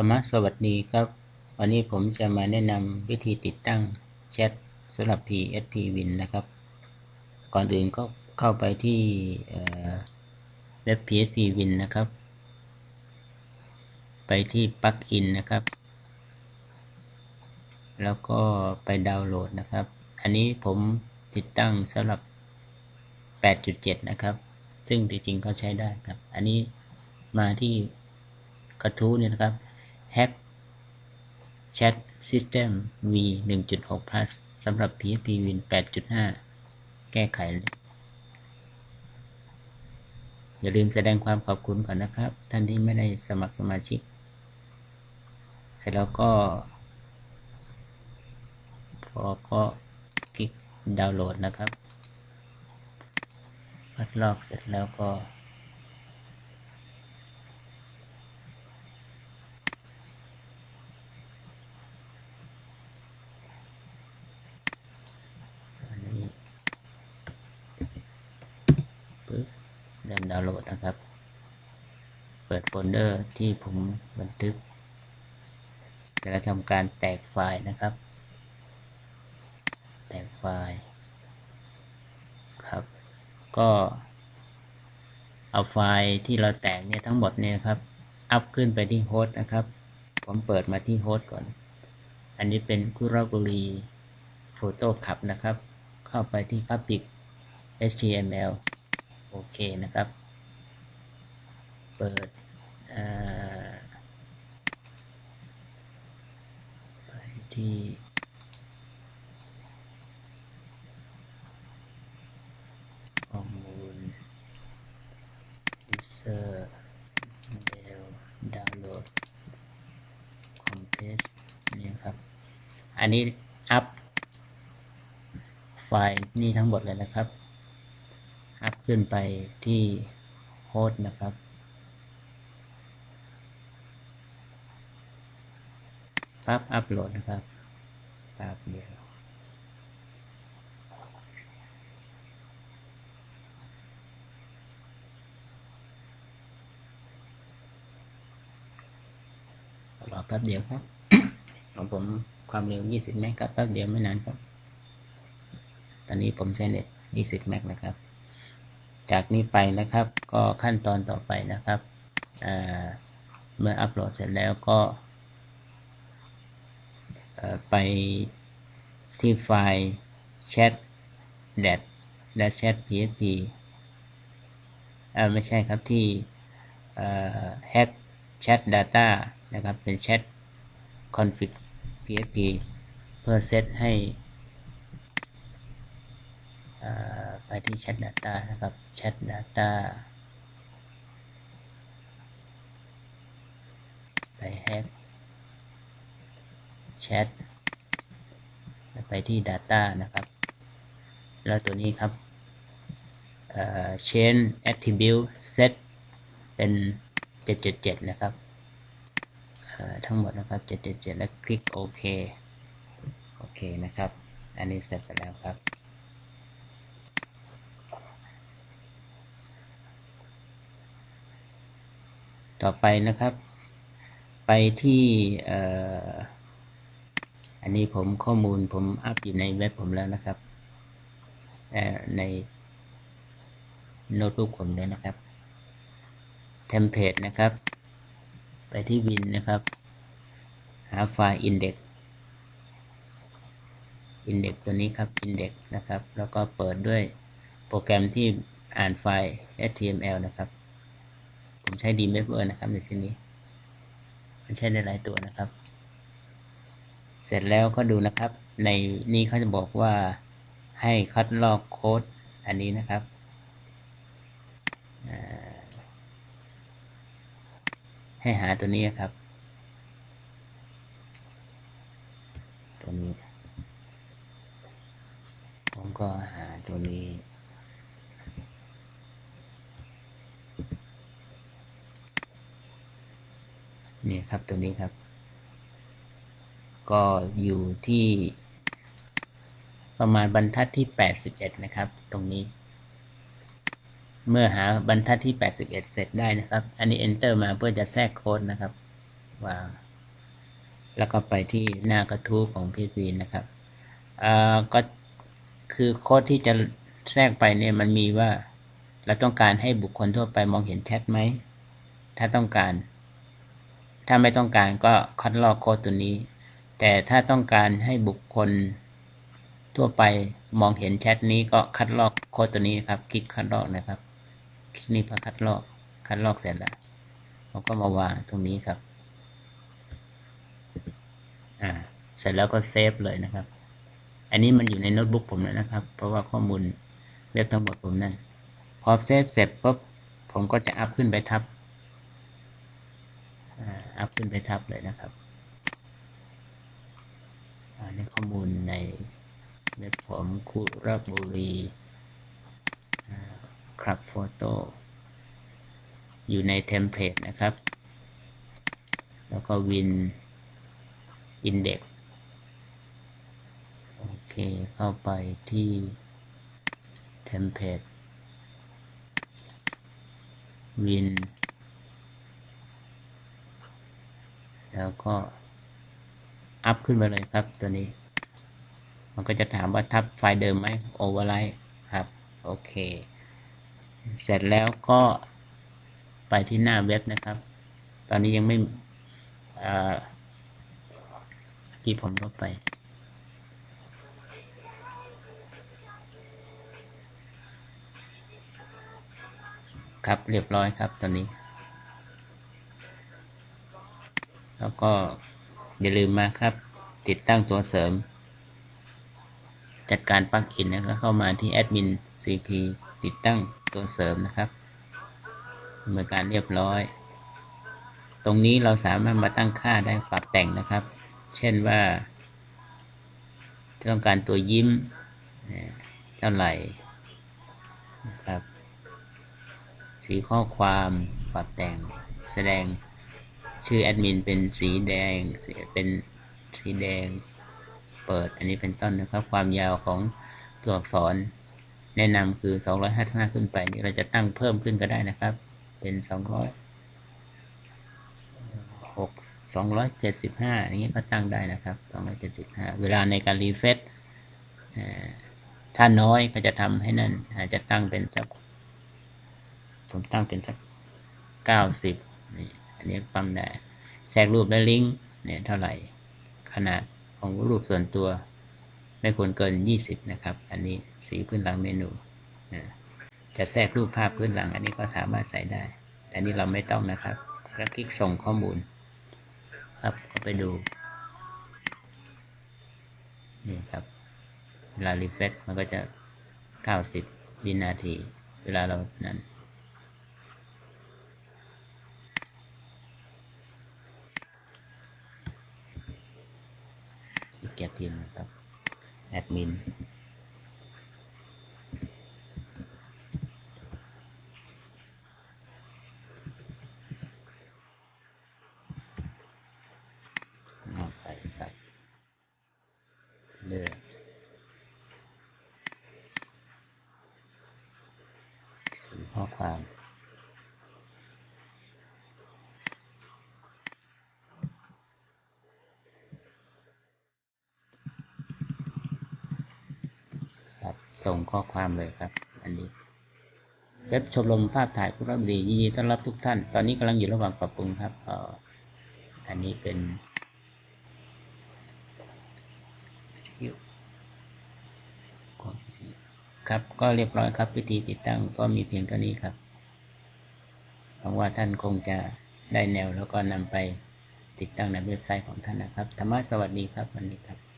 รรมะสวัสดีครับ วันนี้ผมจะมาแนะนำวิธีติดตั้งแชทสำหรับ PSP Win นะครับ ก่อนอื่นก็เข้าไปที่เว็บ PSP Win นะครับ ไปที่ปลั๊กอินนะครับ แล้วก็ไปดาวน์โหลดนะครับ อันนี้ผมติดตั้งสำหรับ 8.7 นะครับ ซึ่งจริงๆก็ใช้ได้ครับ อันนี้มาที่กระทู้เนี่ยนะครับ Hack Chat System V 1.6 Plus สำหรับ PHP Win 8.5 แก้ไข อย่าลืมแสดงความขอบคุณก่อนนะครับ ท่านที่ไม่ได้สมัครสมาชิก เสร็จแล้วก็ พอก็คลิกดาวน์โหลดนะครับ พัดลอกเสร็จแล้วก็ อันนี้ ปึ๊บเริ่มดาวน์โหลดนะครับ เปิดโฟลเดอร์ที่ผมบันทึกจแล้วทำการแตกไฟล์นะครับ แตกไฟล์ครับ ก็เอาไฟล์ที่เราแตกเนี่ยทั้งหมดเนี่ยครับ อัพขึ้นไปที่โฮสต์นะครับ ผมเปิดมาที่โฮสต์ก่อน อันนี้เป็นคุระบุรีโฟโต้คับนะครับ เข้าไปที่ Public HTML โอเคนะครับ เปิดไปที่ข้อมูล user mail download compress นี่ครับ อันนี้อัพไฟล์นี่ทั้งหมดเลยนะครับ ขึ้นไปที่โฮสต์นะครับ ปั๊บอัพโหลดนะครับปั๊บเดียวรอแป๊บเดียวครับของผมความเร็ว 20เมกครับแป๊บเดียวไม่นานครับ ตอนนี้ผมใช้เน็ต 20เมกนะครับ จากนี้ไปนะครับ ก็ขั้นตอนต่อไปนะครับ เมื่ออัปโหลดเสร็จแล้วก็ไปที่ไฟล์ chat dat และ chat php เอ่อไม่ใช่ครับที่ hack chat data นะครับ เป็น chat config php เพื่อเซตให้อ่า ไปที่ chat data นะครับ chat data ไป hack chat แล้วไปที่ data นะครับ แล้วตัวนี้ครับเอ่อ change attribute set เป็น 777 นะครับทั้งหมดนะครับ 777 แล้วคลิกโอเค โอเคนะครับ อันนี้เสร็จไปแล้วครับ ต่อไปนะครับ ไปที่อ,อันนี้ผมข้อมูลผมอัพอยู่ในเว็บผมแล้วนะครับในโน้ตบุ๊กผมเลยนะครับเทมเพลตนะครับ ไปที่วินนะครับ หาไฟล์ index index ตัวนี้ครับ index นะครับ แล้วก็เปิดด้วยโปรแกรมที่อ่านไฟล์ html นะครับ ผมใช้ dmapper นะครับในที่นี้ มันใช้ได้หลายตัวนะครับ เสร็จแล้วก็ดูนะครับ ในนี้เขาจะบอกว่าให้คัดลอกโค้ดอันนี้นะครับให้หาตัวนี้ครับ ตัวนี้ ผมก็หาตัวนี้ เนี่ยครับตัวนี้ครับ ก็อยู่ที่ ประมาณบรรทัดที่ 81 นะครับ ตรงนี้ เมื่อหาบรรทัดที่ 81 เสร็จได้นะครับ อันนี้ enter มาเพื่อจะแทรกโค้ดนะครับวางแล้วก็ไปที่หน้ากระทู้ของพีพีนะครับอ่าก็คือโค้ดที่จะแทรกไปเนี่ยมันมีว่า เราต้องการให้บุคคลทั่วไปมองเห็นแชทไหม ถ้าต้องการ ถ้าไม่ต้องการก็คัดลอกโค้ดตัวนี้ แต่ถ้าต้องการให้บุคคลทั่วไปมองเห็นแชทนี้ก็คัดลอกโค้ดตัวนี้ครับ คลิกคัดลอกนะครับ คลิกนี้พอคัดลอกคัดลอกเสร็จแล้วเราก็มาวางตรงนี้ครับ อ่า เสร็จแล้วก็เซฟเลยนะครับ อันนี้มันอยู่ในโน้ตบุ๊กผมแล้วนะครับ เพราะว่าข้อมูลเว็บทั้งหมดผมนั่น พอเซฟเสร็จปุ๊บผมก็จะอัพขึ้นไปทับ อัพขึ้นไปทับเลยนะครับอันนี้ข้อมูลในเว็บผมคุระบุรีครับโฟโต้อยู่ในเทมเพลตนะครับ แล้วก็วินอินเด็กโอเค เข้าไปที่เทมเพลตวิน แล้วก็อัพขึ้นไปเลยครับตัวนี้ มันก็จะถามว่าทับไฟล์เดิมไหมโอเวอร์ไลท์ครับ โอเค เสร็จแล้วก็ไปที่หน้าเว็บนะครับ ตอนนี้ยังไม่ที่ผมลบไป ครับเรียบร้อยครับตอนนี้ แล้วก็อย่าลืมมาครับ ติดตั้งตัวเสริม จัดการปลั๊กอินนะครับเข้ามาที่แอดมิน CP ติดตั้งตัวเสริมนะครับดำเนินการเรียบร้อย ตรงนี้เราสามารถมาตั้งค่าได้ปรับแต่งนะครับ เช่นว่าต้องการตัวยิ้มเท่าไหร่นะครับสีข้อความปรับแต่งแสดง ชื่อแอดมินเป็นสีแดงเป็นสีแดง เปิดอันนี้เป็นต้นนะครับ ความยาวของตัวอักษร แนะนำคือ 255 ขึ้นไปนี่เราจะตั้งเพิ่มขึ้นก็ได้นะครับ เป็น 200 6 275 อย่างนี้ก็ตั้งได้นะครับ 275 เวลาในการรีเฟซถ้าน้อยก็จะทำให้นั่น อาจจะตั้งเป็นสัก ผมตั้งเป็นสัก 90นี่ อันนี้ปั๊มได้ แทรกรูปและลิงก์เนี่ยเท่าไหร่ ขนาดของรูปส่วนตัว ไม่ควรเกิน 20 นะครับ อันนี้สีพื้นหลังเมนูจะแทรกรูปภาพพื้นหลัง อันนี้ก็สามารถใส่ได้ แต่นี้เราไม่ต้องนะครับแล้วคลิกส่งข้อมูล ครับไปดูนี่ครับ เวลารีเฟรชมันก็จะ 90 วินาที เวลาเรานั้น กินครับแอดมิน เอาใส่ครับเลือกสีข้อความ ครับ ส่งข้อความเลยครับ อันนี้ เว็บชมรมภาพถ่ายคุณรับดียินดีต้อนรับทุกท่าน ตอนนี้กำลังอยู่ระหว่างปรับปรุงครับอันนี้เป็นครับก็เรียบร้อยครับวิธีติดตั้งก็มีเพียงเท่านี้ครับหวังว่าท่านคงจะได้แนวแล้วก็นำไปติดตั้งในเว็บไซต์ของท่านนะครับ ธรรมะสวัสดีครับวันนี้ครับ